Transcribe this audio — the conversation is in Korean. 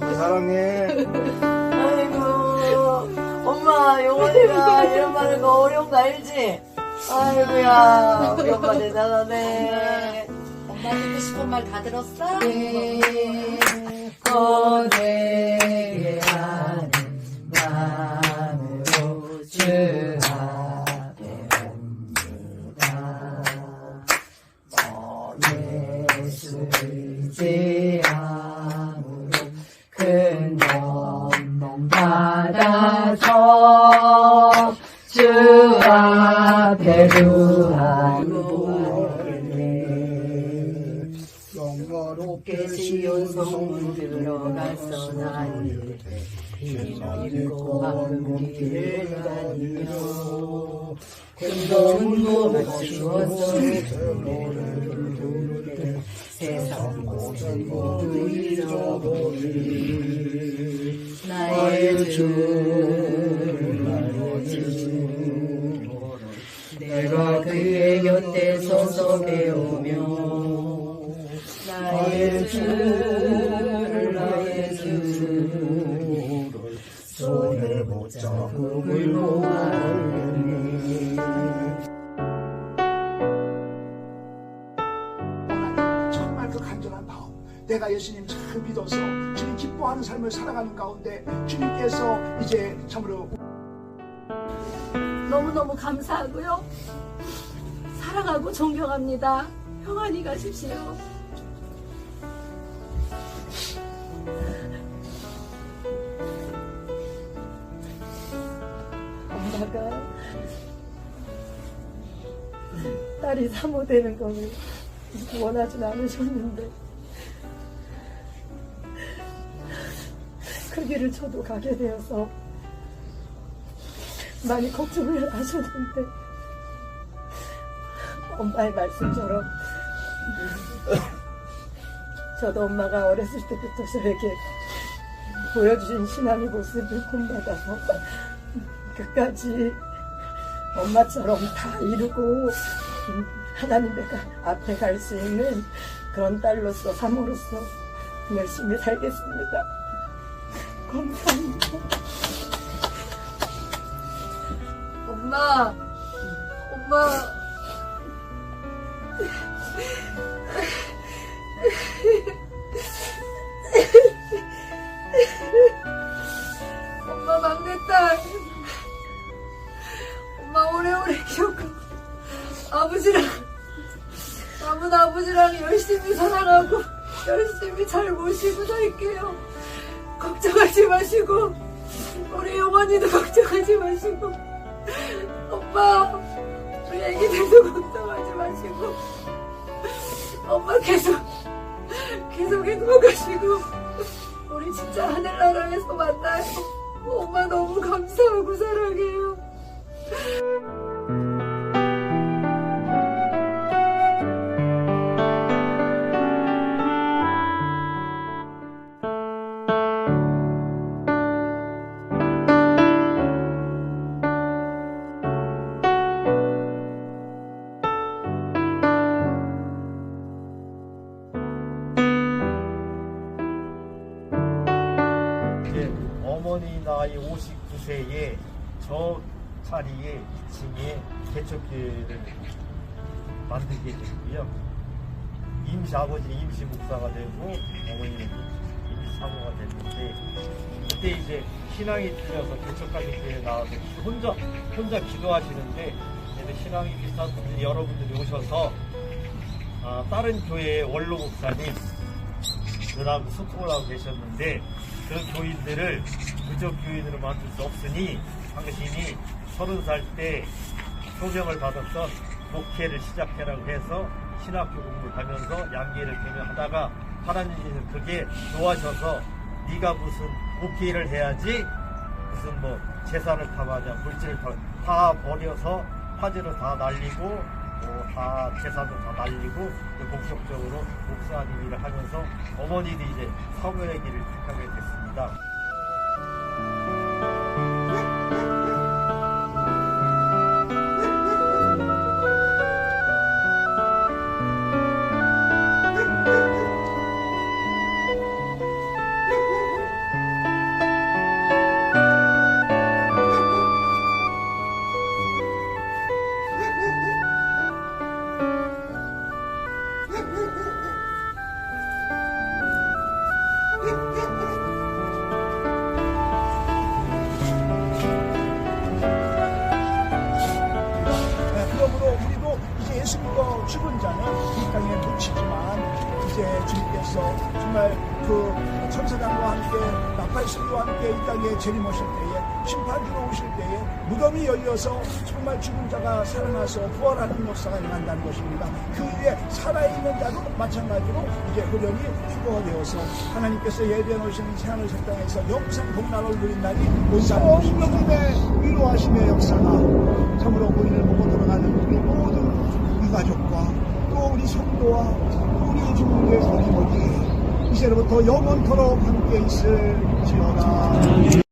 사랑해. 아이고 엄마 영원이가 이런 말은 거 어려운 거 알지? 아이고야 우리 엄마 대단하네 엄마 듣고 싶은 말 다 들었어? 거대게 하는 마음으로 주 영화롭게 시온 성문 들어가서 나니 힘입고 함길을 다니며 근본도 맞추어서 너를 부르되 세상 모든 모두 잃어버리 나의 주 주를 붙잡고 물고 알니 정말 그 간절한 마음 내가 예수님 잘 믿어서 주님 기뻐하는 삶을 살아가는 가운데 주님께서 이제 참으로 너무너무 감사하고요. 사랑하고 존경합니다. 평안히 가십시오. 엄마가. 딸이 사모되는 거를 원하진 않으셨는데. 그 길을 저도 가게 되어서 많이 걱정을 하셨는데. 엄마의 말씀처럼 저도 엄마가 어렸을 때부터 저에게 보여주신 신앙의 모습을 본받아서 끝까지 엄마처럼 다 이루고 음, 하나님 앞에 갈 수 있는 그런 딸로서 사모로서 열심히 살겠습니다. 감사합니다. 엄마, 엄마. 엄마 막내딸. 엄마 오래오래 기억하고. 아버지랑 남은 아버지랑 열심히 살아가고 열심히 잘 모시고 살게요. 걱정하지 마시고 우리 영원히도 걱정하지 마시고. 엄마 우리 애기들도 걱정하지 마시고. 엄마 계속 계속 행복하시고 우리 진짜 하늘나라에서 만나요. 엄마 너무 감사하고 사랑해요 어머니 나이 59세에 저 자리에 2층에 개척교회를 만들게 됐고요. 임시 아버지는 임시 목사가 되고 어머니는 임시 사모가 됐는데 그때 이제 신앙이 틀려서 개척가족 교회에 나와서 혼자 혼자 기도하시는데 신앙이 비슷한 분들이 여러분들이 오셔서 아, 다른 교회의 원로 목사님 그다음 소통을 하고 계셨는데 그 교인들을 무적 교인으로 만들 수 없으니 당신이 서른 살 때 소명을 받았던 목회를 시작해라고 해서 신학교 공부를 하면서 양계를 개명하다가 하나님께서 그게 좋아하셔서 네가 무슨 목회를 해야지 무슨 뭐 재산을 탐하냐 물질을 탐, 다 버려서 화재로 다 날리고 뭐 다 재산도 다 날리고 목적적으로 목사님 일을 하면서 어머니도 이제 사모의 길을 택하게 됐습니다. 주님께서 정말 그 천사장과 함께 나팔 소리와 함께 이 땅에 재림하실 때에 심판주로 오실 때에 무덤이 열려서 정말 죽은 자가 살아나서 부활하는 역사가 일어난다는 것입니다. 그 위에 살아있는 자도 마찬가지로 이제 후련히 휴거가 되어서 하나님께서 예비해 놓으신 새하늘 새 땅에서 영생 복락을 누린 날이 온다는 것입니다. 위로하심의 역사가 참으로 우리를 보고 들어가는 우리 모든 유가족과 또 우리 성도와 또 우리 이제로부터 영원토록 함께 있을지어다.